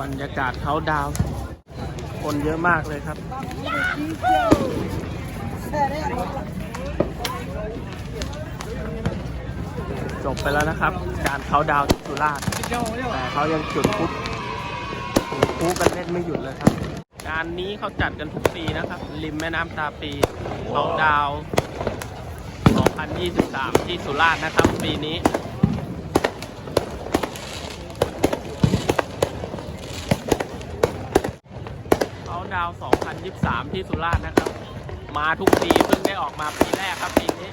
บรรยากาศเขาดาว คนเยอะมากเลยครับ จบไปแล้วนะครับ การเขาดาวที่สุราษฎร์แต่เขายังจุดพลุพลุกันเล่นไม่หยุดเลยครับงานนี้เขาจัดกันทุกปีนะครับ ริมแม่น้ำตาปีเขาดาว 2023 ที่สุราษฎร์นะครับ ปีนี้ เขา ดาว 2023 ที่สุราษฎร์นะครับ มาทุกปีเพิ่งได้ออกมาปีแรกครับปีนี้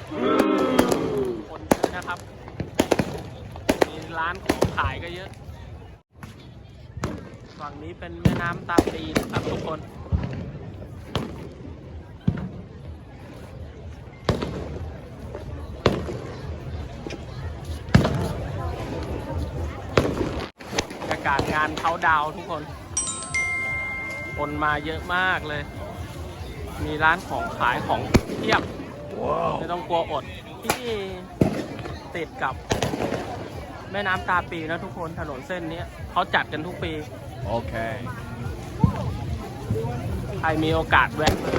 คนเยอะนะครับ มีร้านของขายก็เยอะ ฝั่งนี้เป็นแม่น้ำตาปีนะครับทุกคนบรรยากาศงานเขาดาวทุกคน คนมาเยอะมากเลย มีร้านของขายของเทียบ ไม่ต้องกลัวอด ที่ติดกับแม่น้ำตาปีนะทุกคนถนนเส้นนี้เขาจัดกันทุกปี Okay. ใครมีโอกาสแวะมา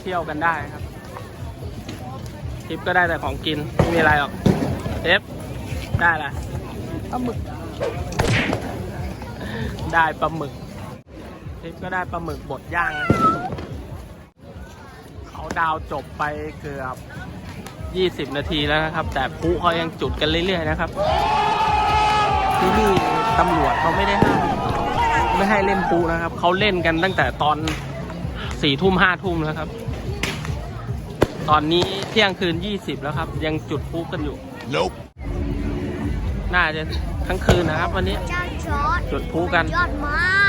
เที่ยวกันได้ครับทริปก็ได้แต่ของกิน ไม่มีอะไรหรอกเทปได้ละปลาหมึก ได้ปลาหมึก ทริปก็ได้ปลาหมึกบดย่างนะเขาดาวน์จบไปเกือบ 20 นาทีแล้วนะครับ แต่พลุเขายังจุดกันเรื่อยๆนะครับ ที่นี่ตำรวจเขาไม่ได้ห้ามไม่ให้เล่นพลุนะครับ เขาเล่นกันตั้งแต่ตอนสี่ทุ่มห้าทุ่มแล้วครับ ตอนนี้เที่ยงคืนยี่สิบแล้วครับ ยังจุดพลุกันอยู่ Nope. น่าจะทั้งคืนนะครับ วันนี้ เจ้าจอร์ดจุดพลุกัน ยอดมาก